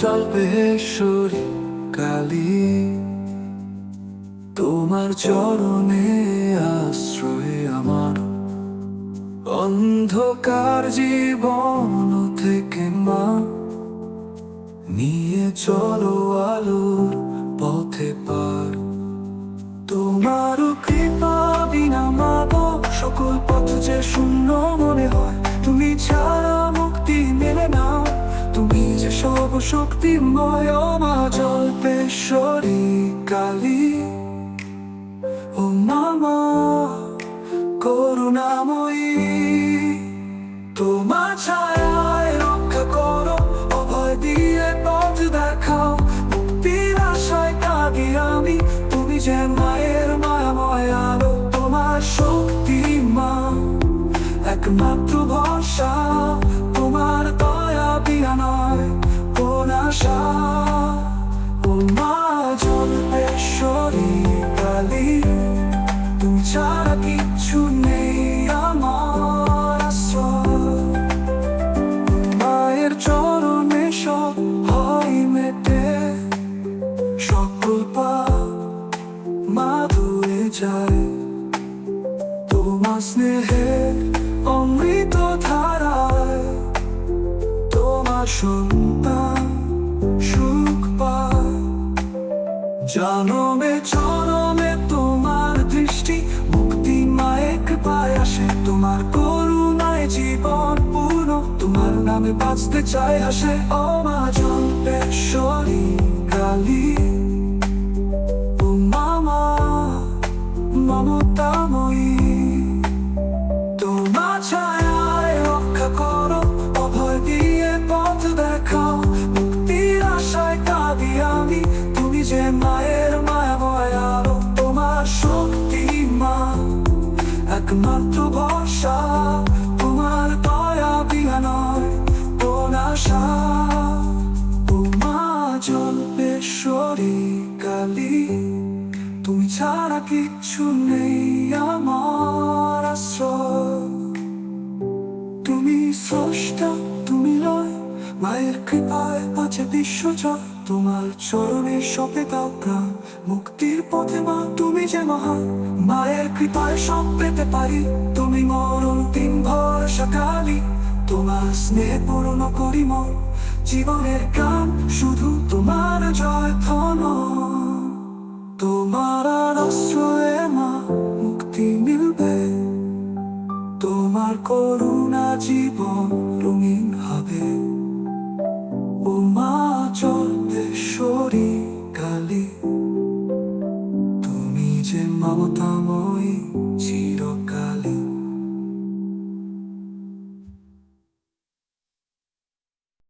জল্পেশ্বরী কালী, তোমার চরণে আশ্রয় আমার অন্ধকার জীবন থেকে মা, নিয়ে চলো আলোর পথে পার। তোমারও কৃপা বিনা মাপ সকল পথ যে শূন্য মনে হয় শক্তিময় মা জল্পেশ্বরী কালী। ও মামা, করুণাময়ী, তোমার ছায়ায় রক্ষা করো, অভয় দিয়ে পথ দেখাও। মুক্তির আশায় কাঁদি আমি, তুমি যে মায়ের মায়াময় আলো, তোমার শক্তি মা। একমাত্র যায়। তোমার স্নেহের অমৃত ধারায় তোমার সন্তান সুখ পায়। জনমে জনমে তোমার দৃষ্টি মুক্তি মায়ে কৃপায় আসে। তোমার করুণায় জীবন পূর্ণ, তোমার নামে বাঁচতে চাই হাসে অমা মমতাময়ী তোমার ছায়ায় রক্ষা করো, অভয় দিয়ে পথ দেখাও। মুক্তির আশায় কাঁদি আমি, তুমি যে মায়ের আলো, তোমার শক্তি মা। একমাত্র ভরসা, তোমার দয়া বিনা নয়, কোন আশা। ছাড়া কিচ্ছু নেই আমার তুমি স্রষ্টা, তুমি নয় মায়ের কৃপায় আছে বিশ্বজয় তোমার চরণে সপে দাও মুক্তির পথে মা, তুমি যে মহান। মায়ের কৃপায় সব পেতে পারি, তুমি মর অন্তিম ভরসা কালী। তোমার স্নেহ পূর্ণ করি মন, জীবনের গান শুধু তোমার জয় ধন। আর মুক্তি মিলবে। তোমার করুণা জীবন রঙিন হবে। ও মা